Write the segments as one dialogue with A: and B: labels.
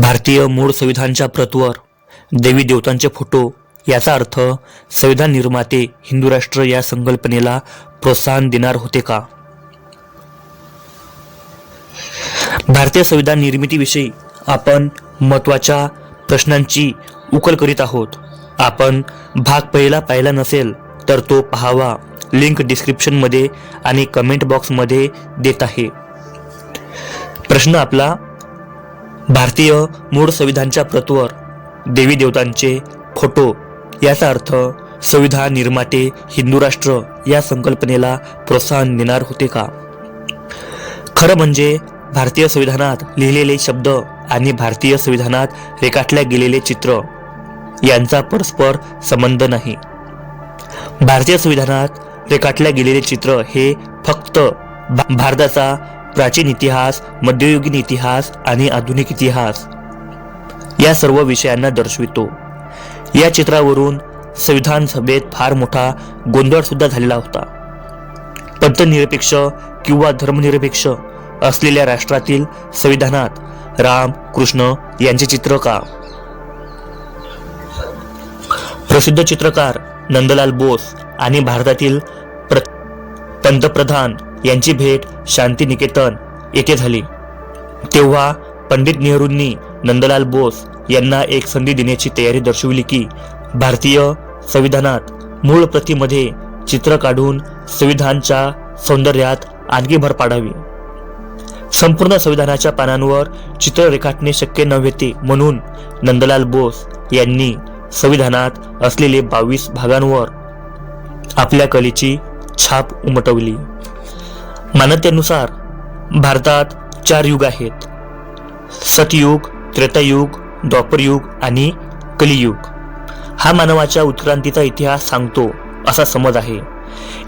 A: भारतीय मूळ संविधानच्या प्रतवर देवी देवतांचे फोटो याचा अर्थ संविधान निर्माते हिंदू राष्ट्र या संकल्पनेला प्रोत्साहन देणार होते का? भारतीय संविधान निर्मितीविषयी आपण महत्त्वाच्या प्रश्नांची उकल करीत आहोत. आपण भाग पहिला पाहिला नसेल तर तो पहावा. लिंक डिस्क्रिप्शनमध्ये आणि कमेंट बॉक्समध्ये देत आहे. प्रश्न आपला भारतीय मूळ संविधानच्या प्रतवर देवी देवतांचे फोटो याचा अर्थ संविधान निर्माते हिंदू राष्ट्र या संकल्पनेला प्रोत्साहन देणार होते का? खरं म्हणजे भारतीय संविधानात लिहिलेले शब्द आणि भारतीय संविधानात रेखाटल्या गेलेले चित्र यांचा परस्पर संबंध नाही. भारतीय संविधानात रेखाटल्या गेलेले चित्र हे फक्त भारताचा प्राचीन इतिहास मध्ययुगीन इतिहास आणि आधुनिक इतिहास या सर्व विषयांना दर्शवितो. या चित्रावरून संविधान सभेत फार मोठा गोंधळ सुद्धा झालेला होता. पंथनिरपेक्ष किंवा धर्मनिरपेक्ष असलेल्या राष्ट्रातील संविधानात राम कृष्ण यांचे चित्र का? प्रसिद्ध चित्रकार नंदलाल बोस आणि भारतातील प्र- पंतप्रधान यांची भेट शांतिनिकेतन येथे झाली. तेव्हा पंडित नेहरूंनी नंदलाल बोस यांना एक संधी देण्याची तयारी दर्शवली की भारतीय संविधानात मूळ प्रतीमध्ये चित्र काढून संविधानच्या सौंदर्यात आणखी भर पाडावी. संपूर्ण संविधानाच्या पानांवर चित्र रेखाटणे शक्य नव्हते म्हणून नंदलाल बोस यांनी संविधानात असलेले बावीस भागांवर आपल्या कलेची छाप उमटवली. मान्यतेनुसार भारतात चार युग आहेत. सतयुग त्रेतायुग द्वापरयुग आणि कलियुग. हा मानवाच्या उत्क्रांतीचा इतिहास सांगतो असा समज आहे.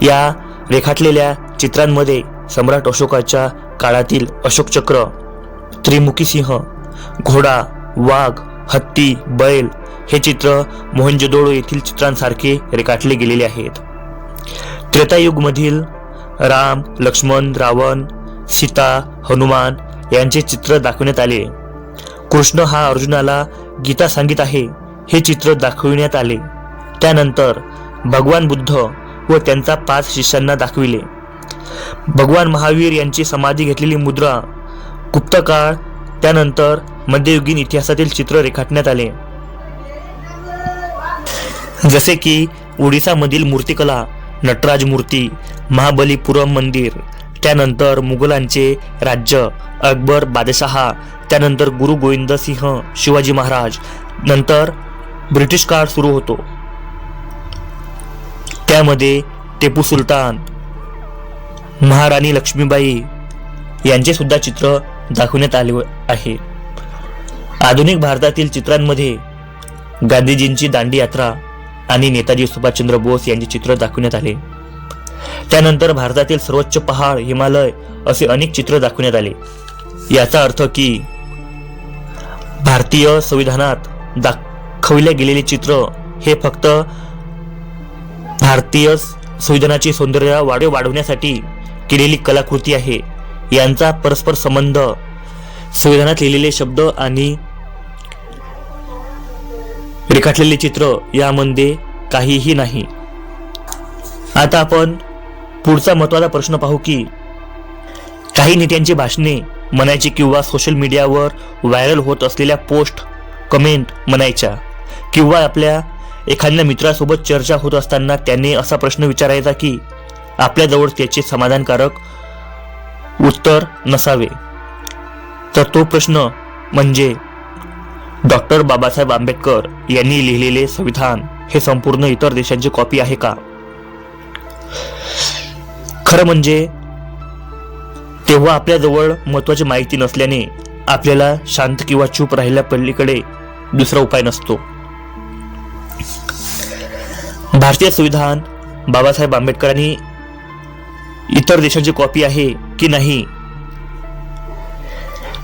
A: या रेखाटलेल्या चित्रांमध्ये सम्राट अशोकाच्या काळातील अशोकचक्र त्रिमुखी सिंह घोडा वाघ हत्ती बैल हे चित्र मोहनजोदोळो येथील चित्रांसारखे रेखाटले गेलेले आहेत. त्रेतायुगमधील राम लक्ष्मण रावण सीता हनुमान यांचे चित्र दाखवण्यात आले. कृष्ण हा अर्जुनाला गीता सांगित आहे हे चित्र दाखविण्यात आले. त्यानंतर भगवान बुद्ध व त्यांचा पाच शिष्यांना दाखविले. भगवान महावीर यांची समाधी घेतलेली मुद्रा गुप्तकाळ त्यानंतर मध्ययुगीन इतिहासातील चित्र रेखाटण्यात आले. जसे की ओडिसामधील मूर्तिकला नटराज मूर्ती महाबलीपुरम मंदिर त्यानंतर मुघलांचे राज्य अकबर बादशहा त्यानंतर गुरु गोविंद सिंह शिवाजी महाराज नंतर ब्रिटिश काळ सुरू होतो. त्यामध्ये टेपू सुलतान महाराणी लक्ष्मीबाई यांचे सुद्धा चित्र दाखवण्यात आले आहे. आधुनिक भारतातील चित्रांमध्ये गांधीजींची दांडी यात्रा आणि नेताजी सुभाषचंद्र बोस यांचे चित्र दाखवण्यात आले. त्यानंतर भारतातील सर्वोच्च पहाड हिमालय असे अनेक चित्र दाखवण्यात आले. याचा अर्थ की भारतीय संविधानात दाखवले गेलेले चित्र हे फक्त भारतीय संविधानाची सौंदर्य वाढ वाढवण्यासाठी केलेली कलाकृती आहे. यांचा परस्पर संबंध संविधानात लिहिलेले शब्द आणि रेखाटलेले चित्र यामध्ये काहीही नाही. आता आपण पुढचा महत्त्वाचा प्रश्न पाहू की काही नेत्यांची भाषणे म्हणायची किंवा सोशल मीडियावर व्हायरल होत असलेल्या पोस्ट कमेंट म्हणायच्या किंवा आपल्या एखाद्या मित्रासोबत चर्चा होत असताना त्याने असा प्रश्न विचारायचा की आपल्याजवळ त्याचे समाधानकारक उत्तर नसावे. तर तो प्रश्न म्हणजे डॉक्टर बाबासाहेब आंबेडकर यांनी लिहिलेले संविधान हे संपूर्ण इतर देशांची कॉपी आहे का? खरं म्हणजे तेव्हा आपल्याजवळ महत्वाची माहिती नसल्याने आपल्याला शांत किंवा चूप राहिल्या पल्लीकडे दुसरा उपाय नसतो. भारतीय संविधान बाबासाहेब आंबेडकरांनी इतर देशांची कॉपी आहे की नाही?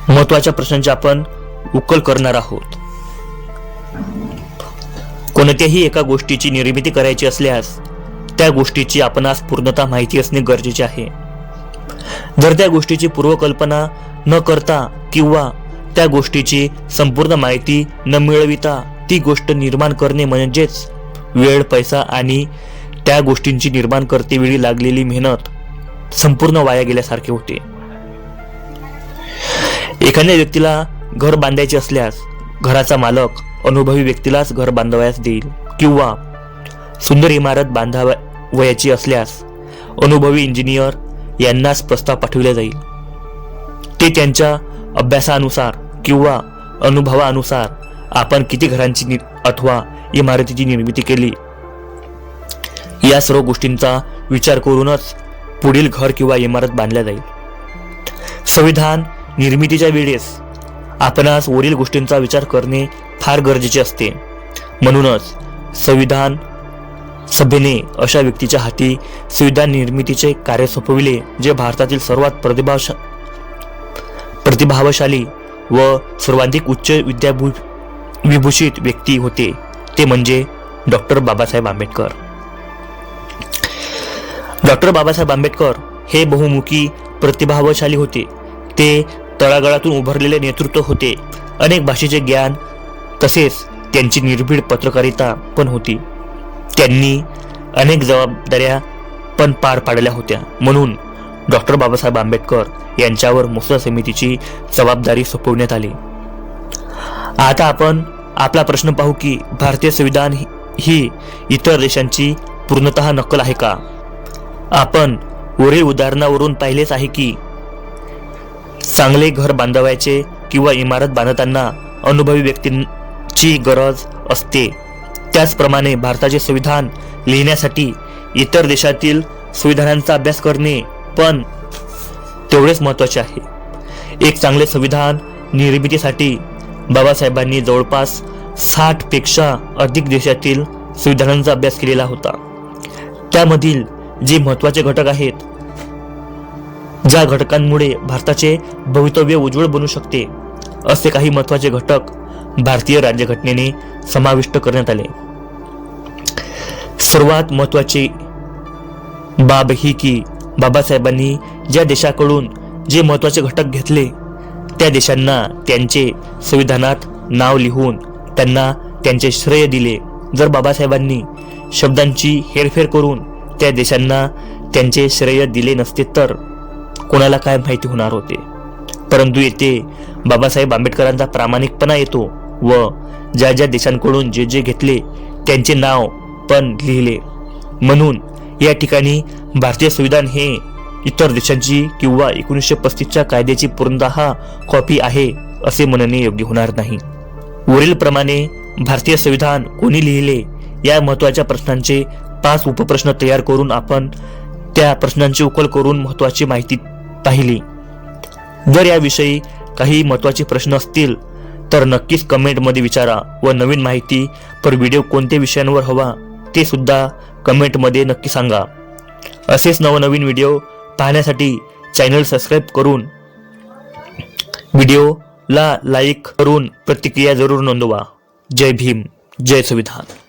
A: महत्त्वाच्या प्रश्नांची आपण उकल करणार आहोत. कोणत्याही एका गोष्टीची निर्मिती करायची असल्यास त्या गोष्टीची आपणास पूर्णता माहिती असणे गरजेचे आहे. जर त्या गोष्टीची पूर्वकल्पना न करता किंवा त्या गोष्टीची संपूर्ण माहिती न मिळविता ती गोष्ट निर्माण करणे म्हणजेच वेळ पैसा आणि त्या गोष्टींची निर्माण करतेवेळी लागलेली मेहनत संपूर्ण वाया गेल्यासारखे होते. एखाद्या व्यक्तीला घर बांधायचे असल्यास घराचा मालक अनुभवी व्यक्तीलाच घर बांधवयास देईल. किंवा सुंदर इमारत बांधावयाची असल्यास अनुभवी इंजिनियर यांनाच प्रस्ताव पाठविला जाईल. ते त्यांच्या अभ्यासानुसार किंवा अनुभवानुसार आपण किती घरांची नि- अथवा इमारतीची निर्मिती केली या सर्व गोष्टींचा विचार करूनच पुढील घर किंवा इमारत बांधल्या जाईल. संविधान निर्मितीच्या वेळेस आपणास वरील गोष्टींचा विचार करणे फार गरजेचे असते. म्हणूनच संविधान सभेने अशा व्यक्तीच्या हाती संविधान निर्मितीचे कार्य सोपविले जे भारतातील सर्वात प्रतिभाशा प्रतिभावशाली व सर्वाधिक उच्च विद्याभू विभूषित व्यक्ती होते ते म्हणजे डॉक्टर बाबासाहेब आंबेडकर. डॉक्टर बाबासाहेब आंबेडकर हे बहुमुखी प्रतिभावशाली होते. ते तळागाळातून उभारलेले नेतृत्व होते. अनेक भाषेचे ज्ञान तसेच त्यांची निर्भीड पत्रकारिता पण होती. त्यांनी अनेक जबाबदाऱ्या पण पार पाडल्या होत्या. म्हणून डॉक्टर बाबासाहेब आंबेडकर यांच्यावर मुसळ समितीची जबाबदारी सोपवण्यात आली. आता आपण आपला प्रश्न पाहू की भारतीय संविधान ही- ही इतर देशांची पूर्णतः नक्कल आहे का? आपण वरील उदाहरणावरून पाहिलेच आहे की चांगले घर बांधवायचे किंवा इमारत बांधताना अनुभवी व्यक्तींची गरज असते. त्याचप्रमाणे भारताचे संविधान लिहिण्यासाठी इतर देशातील संविधानांचा अभ्यास करणे पण तेवढेच महत्त्वाचे आहे. एक चांगले संविधान निर्मितीसाठी बाबासाहेबांनी जवळपास साठपेक्षा अधिक देशातील संविधानांचा अभ्यास केलेला होता. त्यामधील जे महत्त्वाचे घटक आहेत ज्या घटकांमुळे भारताचे भवितव्य उज्ज्वल बनू शकते असे काही महत्त्वाचे घटक भारतीय राज्यघटनेने समाविष्ट करण्यात आले. सर्वात महत्वाची बाब ही की बाबासाहेबांनी ज्या देशाकडून जे महत्त्वाचे घटक घेतले त्या देशांना त्यांचे संविधानात नाव लिहून त्यांना त्यांचे श्रेय दिले. जर बाबासाहेबांनी शब्दांची हेरफेर करून त्या देशांना त्यांचे श्रेय दिले नसते तर कोणाला काय माहिती होणार होते. परंतु येथे बाबासाहेब आंबेडकरांचा प्रामाणिकपणा येतो व ज्या ज्या देशांकडून जे जे घेतले त्यांचे नाव पण लिहिले. म्हणून या ठिकाणी भारतीय संविधान हे इतर देशांची किंवा एकोणीसशे पस्तीसच्या कायद्याची पूर्णतः कॉपी आहे असे म्हणणे योग्य होणार नाही. वरील प्रमाणे भारतीय संविधान कोणी लिहिले या महत्त्वाच्या प्रश्नांचे पाच उपप्रश्न तयार करून आपण त्या प्रश्नांची उकल करून महत्वाची माहिती पाहिली. जर याविषयी काही महत्त्वाचे प्रश्न असतील तर नक्कीच कमेंटमध्ये विचारा व नवीन माहिती पर व्हिडिओ कोणत्या विषयांवर हवा ते सुद्धा कमेंटमध्ये नक्की सांगा. असेच नवनवीन व्हिडिओ पाहण्यासाठी चॅनल सबस्क्राईब करून व्हिडिओला लाईक करून प्रतिक्रिया जरूर नोंदवा. जय भीम जय संविधान.